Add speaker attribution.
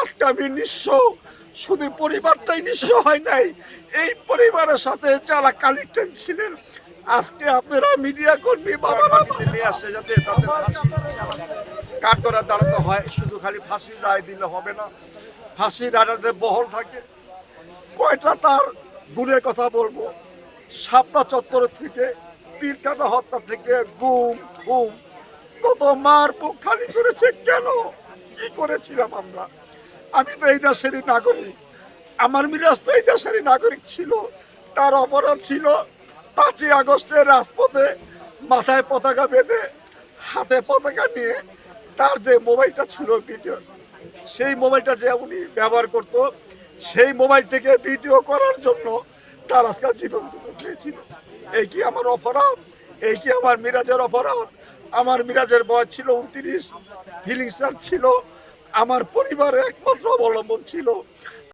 Speaker 1: আজকে আমি নিঃস্ব। শুধু পরিবারটাই নিঃস্ব হয় নাই এই পরিবারের সাথে যারা কানেক্টেড ছিলেন আজকে আপনারা মিডিয়া কর্মী বাবা
Speaker 2: মাটিতে নিয়ে আসছে যাতে তাদের কাঠ করার দাঁড়াতে হয় শুধু খালি ফাঁসির রায় দিলে হবে না। ফাঁসির রায়টাতে বহল থাকে
Speaker 1: কয়টা তার গুণের কথা বলব? শাপলা চত্বর থেকে পীরকাটা হত্যা থেকে গুম খুম কত মার বুক খালি করেছে কেন? কি করেছিলাম আমরা? আমি তো এই দেশেরই নাগরিক। আমার মিরাজ তো এই দেশেরই নাগরিক ছিল। তার অপরাধ ছিল পাঁচই আগস্টের রাজপথে মাথায় পতাকা বেঁধে, হাতে পতাকা নিয়ে তার যে মোবাইলটা ছিল ভিডিও, সেই মোবাইলটা যে উনি ব্যবহার করতো, সেই মোবাইল থেকে ভিডিও করার জন্য তার আজকাল জীবন দুটো হয়েছিল। এই কি আমার অপরাধ? এই কি আমার মিরাজের অপরাধ? আমার মিরাজের বয়স ছিল উনত্রিশ ফিলিংসার ছিল আমার পরিবারের একমাত্র অবলম্বন ছিল।